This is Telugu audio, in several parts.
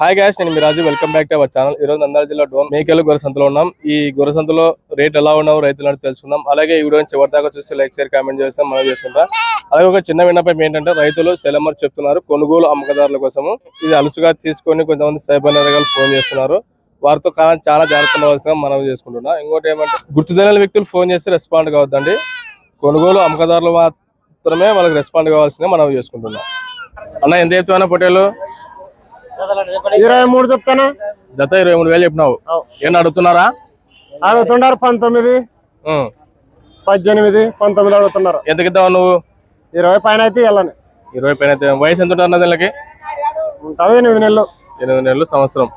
హాయ్ గ్యాస్ నేను మీ Raju. Welcome back to our channel ఈ రోజు జిల్లా డోన్ మేకలు గొరసంతలో సంతలో ఉన్నాం. ఈ గొరసంతలో సంతలో రేట్ ఎలా ఉన్నావు రైతులు అని తెలుసుకుందాం. అలాగే ఈ వీడియో చివరి దాకా చూసి లైక్ షేర్ కామెంట్ చేస్తాం మనం చేసుకుంటాం. అలాగే ఒక చిన్న విన్నపం ఏంటంటే రైతులు సెలమర్ చెప్తున్నారు కొనుగోలు అమ్మకదారుల కోసము. ఇది అలుసుగా తీసుకొని కొంతమంది సైబర్ నేరగాలు ఫోన్ చేస్తున్నారు. వారితో కా- చాలా జాగ్రత్త మనం చేసుకుంటున్నాం. ఇంకోటి ఏమంటే గుర్తు వ్యక్తులు ఫోన్ చేస్తే రెస్పాండ్ కావద్దండి. కొనుగోలు అమ్మకదారులు మాత్రమే వాళ్ళకి రెస్పాండ్ కావాల్సిందిగా మనం చేసుకుంటున్నాం. అన్న ఎంత చెప్తున్నా పొటేలు ఇరవై మూడు చెప్తాను? జత ఇరవై మూడు వేలు చెప్పినావు. ఏం అడుగుతున్నారా? అడుగుతున్నారు పంతొమ్మిది. పద్దెనిమిది పంతొమ్మిది అడుగుతున్నారు. ఎంతకి ఇద్దావు నువ్వు? ఇరవై పైన అయితే వెళ్ళని ఇరవై పైన అయితే వయసు ఎంత ఉంటుంది వీళ్ళకి ఉంటుంది ఎనిమిది నెలలు. ఎనిమిది నెలలు సంవత్సరం.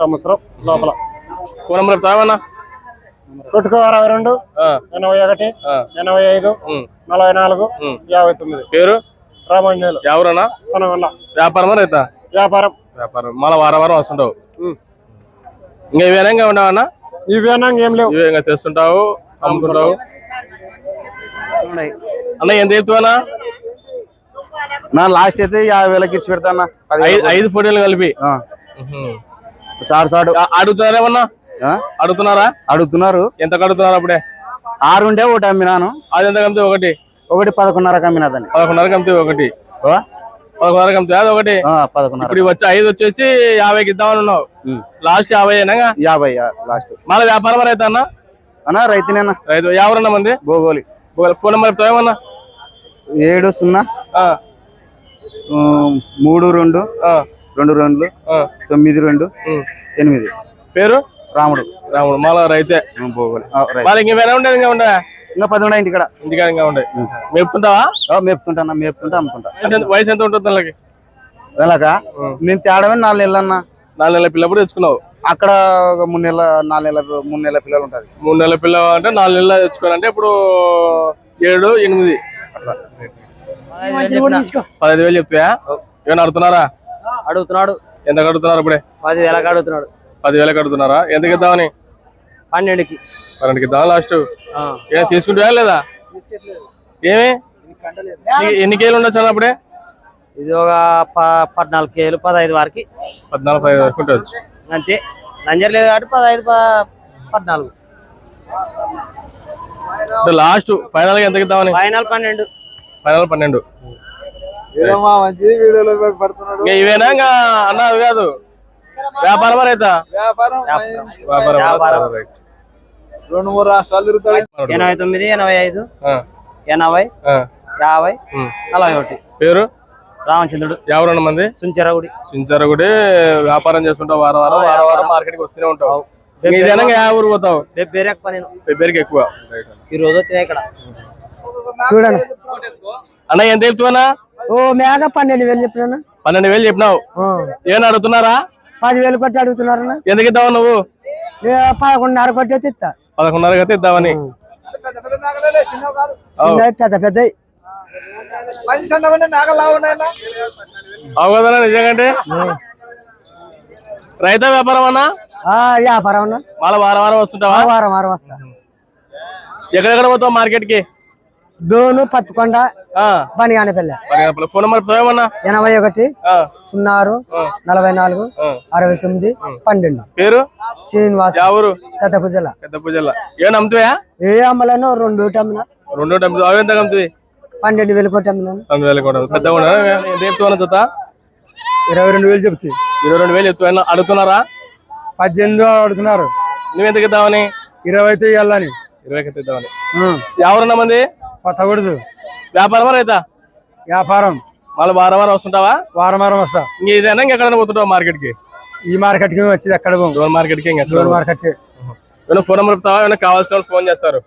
సంవత్సరం లోపల. ఫోన్ నెంబర్ చెప్తావన్నా కొట్టుకో అరవై రెండు ఎనభై ఒకటి ఎనభై ఐదు నలభై నాలుగు. యాభై తొమ్మిది. పేరు? రామంజనేలు ఎవరన్నా? సనవల్ల వ్యాపారమా రైతా? వ్యాపారం. వ్యాపారం. మళ్ళీ వారం వారం వస్తుంటావు. ఇంకా ఇవేనా ఇంకా ఉండవన్నా ఇవేనా ఏం లేవు. ఇవే ఇంకా తెస్తుంటావు అమ్ముతుంటావు. అన్న ఎంత చెప్తావన్నా నా లాస్ట్ అయితే యాభై వేలకి ఇచ్చి పెడతానా ఐదు ఫోటోలు కలిపి. సార్ సార్ అడుగుతున్నారేమన్నా అడుగుతున్నారా అడుగుతున్నారు? ఎంత కడుగుతున్నారు అప్పుడే? ఆరు ఉంటే ఒకటి అమ్మినాను. అది ఎంత కమితే ఒకటి? ఒకటి పదకొండున్నరకు అమ్మినాదని పదకొండున్నర కమితే ఒకటి? పదకొండున్నర అది ఒకటి. ఆ, పదకొండున్నర. ఇప్పుడు వచ్చి ఐదు వచ్చేసి యాభైకి ఇద్దామని ఉన్నావు. లాస్ట్ యాభై అయినా యాభై లాస్ట్. మళ్ళీ వ్యాపారం రైతు అన్న? అన్నా రైతునేనా? రైతు ఎవరన్నా మంది? భోగోలి ఫోన్ నెంబర్ ఏమన్నా? ఏడు సున్నా మూడు రెండు ఆ, రెండు రెండు తొమ్మిది రెండు. ఎనిమిది. పేరు? రాముడు. రాముడు. మళ్ళా రైతే. భోగోలి. మళ్ళీ ఇంకేమైనా ఉండేది ఇంకా ఉండే ఇంకా పది ఉన్నాయి ఇంటికాడ. ఇంటికాడ ఇంకా ఉండే మేపుతుంటావా? ఆ, మేపుతుంటా మేపుతుంటా అమ్ముతుంటా. వయసు ఎంత- వయసు ఎంత ఉంటుంది వాళ్ళకి వెళ్ళక నేను తేడమే నాలుగు నెలలు అన్నా నాలుగు నెలల పిల్లప్పుడు తెచ్చుకున్నావు? అక్కడ ఒక మూడు నెలల నాలుగు నెలల మూడు నెలల పిల్లలు ఉంటారు. మూడు నెలల పిల్ల అంటే నాలుగు నెలలు తెచ్చుకోవాలంటే ఇప్పుడు ఏడు ఎనిమిది. అట్లా. పదహైదు వేలు చెప్తాయా? ఏమైనా అడుగుతున్నారా? అడుగుతున్నాడు. ఎంత కడుగుతున్నారు ఇప్పుడే? పది వేలకు అడుగుతున్నాడు. పదివేలు కడుగుతున్నారా ఎందుకు ఇద్దామని పన్నెండుకి. పన్నెండుకి ఇద్దామా లాస్ట్ తీసుకుంటా లేదా? ఏమి? ఎన్ని కేలు ఉండొచ్చు అప్పుడే ఇది ఒక ప- పద్నాలుగు కేలు పదహైదు వరకు. పద్నాలుగు పదిహేను వరకు ఉండొచ్చు. అంతే. నంజర్ లేదు కాబట్టి పదహైదు పద్నాలుగు. లాస్ట్ ఫైనల్గా ఎంత ఇద్దామని ఫైనల్ పన్నెండు. ఫైనల్ పన్నెండు. ఇవేనా? ఇంకా అన్న అవి కాదు. వ్యాపారమా రైతా వ్యాపారం వ్యాపారం. వ్యాపారం. రైట్ రెండు మూడు రాష్ట్రాలు తిరుగుతాడు ఎనభై తొమ్మిది ఎనభై ఐదు ఆ, ఎనభై ఆ, యాభై. నలభై ఒకటి. పేరు? రామచంద్రుడు. ఎవరన్న మంది? సుంచెరగుడి. చించారగుడి వ్యాపారం చేస్తుంటావు వారం వారం వారం వారం మార్కెట్కి వస్తూనే ఉంటావు. యా ఊరు పోతావు? నేను. పేరుకి ఎక్కువ. ఈ రోజు వచ్చినాయి ఇక్కడ. చూడండి. అన్న ఎంత చెప్తున్నా ఓ పన్నెండు వేలు చెప్పినా పన్నెండు వేలు చెప్పినావు. ఏమన్నా అడుగుతున్నారా? పదివేలు కొట్టి అడుగుతున్నారన్న ఎందుకు ఇద్దావు నువ్వు? పదకొండున్నర కొట్టి ఇస్తా. పదకొండున్నరకి అయితే ఇద్దామని. పెద్ద పెద్ద అవు. నిజంగా రైతా వ్యాపారం అన్నా? వ్యాపారం అన్న. మళ్ళీ వారం వారం వస్తుంటావా? ఆ వారం వారం వస్తా. ఎక్కడెక్కడ పోతావు మార్కెట్కి డోను పత్తికొండ బనిగానపల్లె ఫోన్ నెంబర్ ఎనభై ఒకటి సున్నా ఆరు నలభై నాలుగు అరవై తొమ్మిది పన్నెండు. పేరు? శ్రీనివాస్. యా ఊరు? పెద్ద పూజల పెద్ద పూజల ఏమన్నా అమ్ముతాయా ఏ అమ్మలను రెండు అమ్మిన. రెండు అవి ఎంత అమ్ముతుంది పన్నెండు వేలు కొట్టి అమ్మినాను రెండు వేలు చెప్తున్నా జత? ఇరవై రెండు వేలు చెప్తే. ఇరవై రెండు వేలు చెప్తున్నా అడుగుతున్నారా? పద్దెనిమిది అడుగుతున్నారు. నువ్వు ఎంతకి ఇద్దామని ఇరవై అయితే ఇవ్వాలని ఇరవైకి అయితే ఇద్దామని ఎవరన్నా మంది? కొత్త కొడుచు వ్యాపారమా రైతా? వ్యాపారం. మళ్ళీ వారం వారం వస్తుంటావా? వారం వారం వస్తా. ఇంక ఇదేనా? ఇంకెక్కడైనా పోతుంటావు మార్కెట్కి ఈ మార్కెట్కి వచ్చేది ఎక్కడ డోర్ మార్కెట్కి డోర్ మార్కెట్ ఏమైనా ఫోన్ నెంబర్ చెప్తావా? ఏమైనా కావాల్సిన ఫోన్ చేస్తారు.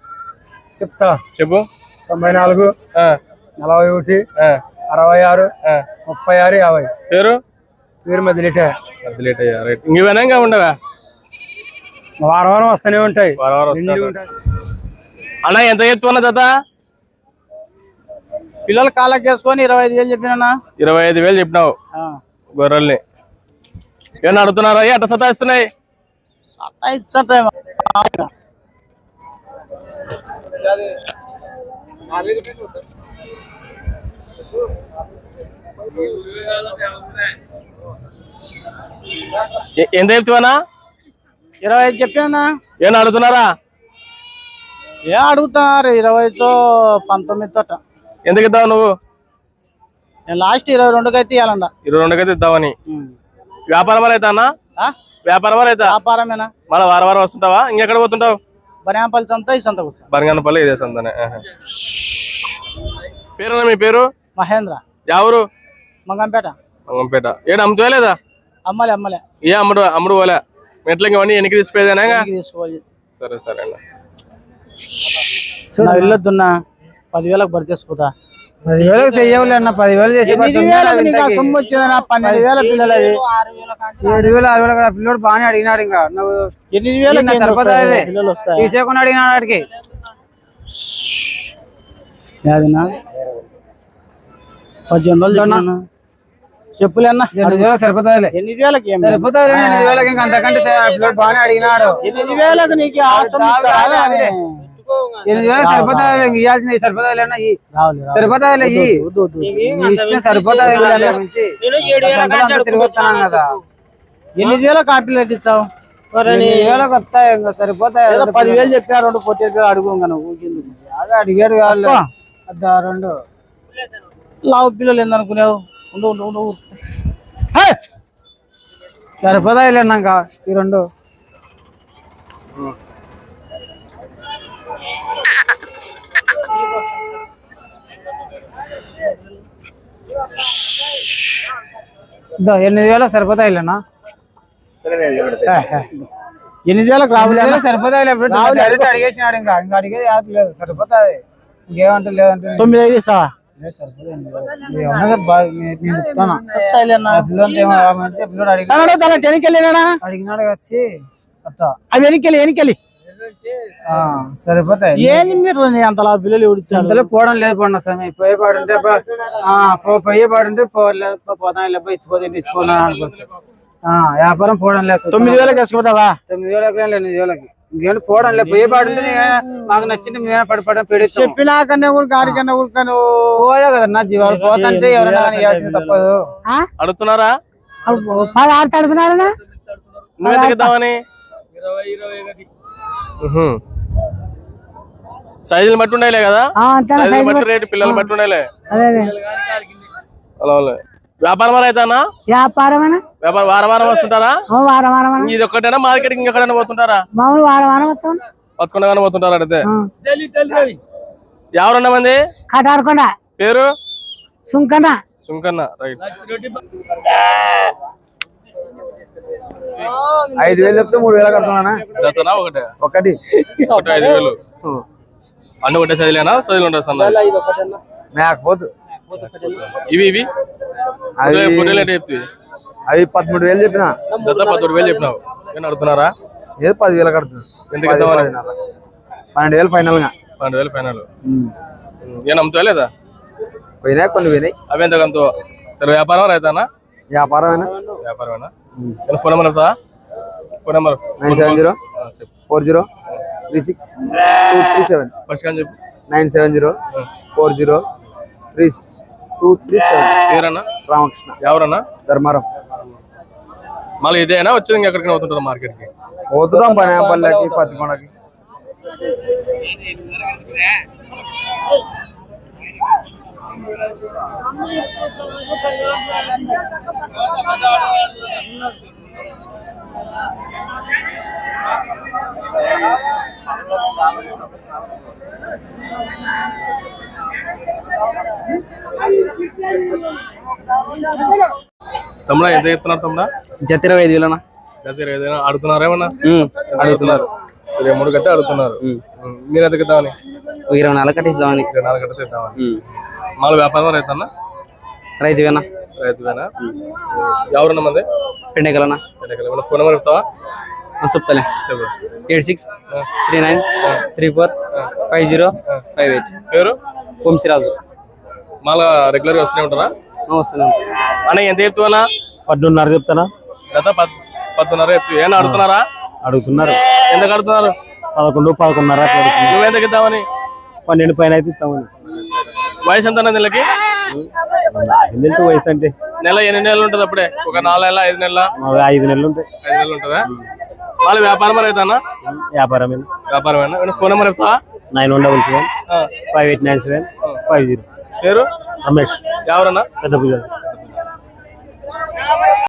చెప్తా. చెప్పు. తొంభై నాలుగు ఆ, నలభై ఒకటి ఆ, అరవై ఆరు ఆ. ముప్పై ఆరు యాభై. పేరు? వీరి మధ్య లిటే. అది లేట్ అయ్యా రైట్. ఇంక ఇవేనా ఇంకా ఉండవా? వారం వారం వస్తూనే ఉంటాయి. వారం వారం. ఉంటాయి. అన్న ఎంత చెప్తున్నా జత పిల్లలు కాళ్ళకి చేసుకొని ఇరవై ఐదు వేలు చెప్పినా ఇరవై ఐదు వేలు చెప్పినావు. గొర్రెల్ని. ఏమన్నా అడుగుతున్నారా అట్ట సతాయిస్తున్నాయి? ఎ- ఎంత చెప్తావనా ఇరవై ఐదు చెప్పానా ఏం అడుగుతున్నారా ఏం అడుగుతున్నారు? ఇరవైతో పంతొమ్మిదితో ఎందుకు ఇద్దావు నువ్వు? నేను లాస్ట్ ఇరవై రెండుకి అయితే ఇవ్వాలండ ఇరవై రెండుకైతే ఇద్దామని. వ్యాపారం అయితే అన్న వ్యాపారం అయితే? వ్యాపారమేనా? మళ్ళీ వారం వారం వస్తుంటావా? ఇంకెక్కడ పోతుంటావు? బనియాంపల్లి సంత ఈ సంత బనగానపల్లి ఇదే సందనే పేరు మీ పేరు? మహేంద్ర. ఎవరు మంగంపేట. మంగంపేట. ఏడు అమ్ముతావా లేదా? అమ్మలే అమ్మలే. ఏ అమ్ముడు అమ్ముడు పోలే. మెట్ల ఇవన్నీ వెనక్కి తీసిపోయేదేనా ఇంటికి తీసుకోవాలి. సరే సరే అన్న. వెళ్ళొద్దున్నా పదివేలకు భర్తీ చేసుకుంటా. పదివేలకు చెయ్యవులే అన్న పదివేలు చేసి సొమ్ము వచ్చిందన్నా? పన్నెండు వేల పిల్లలు అవి ఏడు వేలు ఆరు వేలు కూడా పిల్లోడు బాగానే అడిగినాడు ఇంకా. నువ్వు ఎనిమిది? పిల్లలు వస్తాయి? తీసేకుండా అడిగినాడు వాడికి యాదినా పద్దెనిమిది వందలు చెప్పినాను. చెప్పులే అన్న. ఎనిమిది వేలకు సరిపోతాయిలే ఎనిమిది వేలకి. సరిపోతాయిలే ఎనిమిది వేలకి ఇంకా అంతకంటే పిల్లోడు బాగానే అడిగినాడు. ఎనిమిది వేలకు నీకు ఎనిమిది వేలకు సరిపోతాయిలే ఇంక ఇవ్వాల్సింది వద్దు. నీ ఇష్టం సరిపోతాయి కదా. ఎనిమిది రేట్ ఇస్తావు ఎనిమిది వేలకు వస్తాయి ఇంకా సరిపోతాయి పదివేలు చెప్పినా రెండు పొట్టేసి అడుగు నువ్వు అడిగాడు కావాలి రెండు. లావు పిల్లలు ఏందనుకునేవు ఉండు ఉండు ఉండు సరిపోతాయిలే అన్న ఇంకా ఈ రెండు. ఎనిమిది వేలకు సరిపోతాయిలేనా ఎనిమిది వేలకు వేలకు సరిపోతాయిలే ఇప్పుడు డైరెక్ట్ అడిగేసినాడు ఇంకా. ఇంకా అడిగేది యాప్ లేదు. సరిపోతాయి ఇంకేమంటే లేదంటే తొమ్మిది ఐదు సరిపోతాయి వేలు. అడిగి వెనకెళ్ళినా అడిగినాడు వచ్చి అట్టా అవి వెనకెళ్ళి వెనకెళ్ళి సరిపోతాయి. ఏంది మీరు నీ అంత లావు పిల్లలు ఉడిచారు ఇంతలో పోవడం లేదు పండు సమయం పోయే పాడుంటే పో- ఆ, పో- పోయే పాడుంటే పోలే పోతాం లేకపోతే ఇచ్చుకోదు ఇచ్చుకోను అనుకోవచ్చు. ఆ, వ్యాపారం పోవడం లేదు. తొమ్మిది వేలకు వేసుకుంటావా తొమ్మిది వేలకు లేదు ఎనిమిది వేలకి. ఇంకేంటి పోవడం లేదు. పోయే పాడుంటే నే- మాకు నచ్చింది మేమే పడి పడడం పెడిస్తాం చెప్పినాకన్నా కూడా గాడికన్నా కూడా పోయే కదా నా జీవాలు. పోతంటే ఎవరైనా ఇవ్వాల్సింది తప్పదు. అడుగుతున్నారా? నువ్వు ఎందుకు ఇద్దామని? ఉహు. సైజులు బట్టి ఉండేలే కదా? సైజులు బట్టి రేటు పిల్లలు బట్టి ఉండేలే అదే అదే. అలా అలా. వ్యాపారం అయితేనా? వ్యాపారం వారం వారం వస్తుంటారా? వారం వారం ఇది ఒక్కటేనా? మార్కెటింగ్ ఇంకెక్కడైనా పోతుంటారా? మామూలు వారం వారం వస్తాం బతుకుండగానే పోతుంటారా అడిగితే? ఎవరన్నా మంది? కటారకొండ. పేరు? సుంకన సుంకన్న రైట్. ఐదు వేలు చెప్తే మూడు వేలు కడుతున్నా జతనా ఒకటే. ఒకటి. ఒకటి ఐదు వేలు. అన్ని ఒకటే సైజులేనా సైజులు ఉంటాయి సన్న మేకపోతు. ఇవి ఇవి? అవి పదమూడు వేలు చెప్పిన. జత పదమూడు వేలు చెప్పినావు. నేను అడుగుతున్నారా? ఏదో పది వేలు కడుతుంది ఎందుకు పన్నెండు వేలు ఫైనల్గా పన్నెండు వేలు ఫైనల్. నేను అమ్ముతా లేదా? పోయినాయి? కొన్ని పోయినాయి. అవి ఎంత కంతో సరే వ్యాపారం రైతానా? వ్యాపారమేనా? వ్యాపారమేనా? Phone number phone number. Nine seven zero four zero three six two three seven. First కానీ చెప్పు. Nine seven zero four zero three six two three seven. పేరన్నా? Ramakrishna. ఎవరన్నా? ధర్మారం. మళ్ళీ ఇదేనా? వచ్చేది ఇంకెక్కడికి అవుతుంటారు మార్కెట్కి? పోతున్నాం పనేపల్లెకి పత్తికొండకి. తమ్ముడా ఎంత చెప్తున్నారు తమ్ముడా? జత ఇరవై ఐదు వేలనా జత ఇరవై ఐదు. అడుగుతున్నారా ఏమన్నా? అడుగుతున్నారు. ఇరవై మూడు గంట అడుగుతున్నారు. మీరు ఎంత ఇద్దామని ఇరవై నాలుగు కట్టిస్తామని ఇరవై నాలుగు గంటలు ఇద్దామని మళ్ళీ వ్యాపారం రైతన్నా? రైతువేనా రైతువేనా ఎవరన్నా మంది? పెండగలనా ఏమన్నా ఫోన్ నెంబర్ చెప్తావా? చెప్తాలే. చెప్పు. Eight six three nine three four five zero five eight. పేరు? వంశీరాజు మళ్ళా రెగ్యులర్గా వస్తూనే ఉంటారా? వస్తున్నాను. అన్న ఎంత చెప్తావన్నా పద్దున్నర చెప్తానా? పద్ పద్దున్నర చెప్తూ ఏమన్నా అడుగుతున్నారా? అడుగుతున్నారు. ఎందుకు అడుగుతున్నారు పదకొండు పదకొండున్నర. నువ్వు ఎందుకు ఇద్దామని? పన్నెండు పైన అయితే ఇస్తామని. వయసు ఎంత తెలుసు వయసు అంటే. నెల ఎన్ని నెలలు ఉంటుంది అప్పుడే? ఒక నాలుగు నెలల ఐదు నెలల? ఐదు నెలలు ఉంటాయి. ఐదు నెలలు ఉంటుందా? వాళ్ళ వ్యాపారం రైతానా వ్యాపారం వ్యాపారమేనా ఫోన్ నెంబర్ చెప్తావా? Nine one double seven. Five eight nine seven five zero. పేరు? రమేష్. ఎవరన్నా? పెద్ద పూజ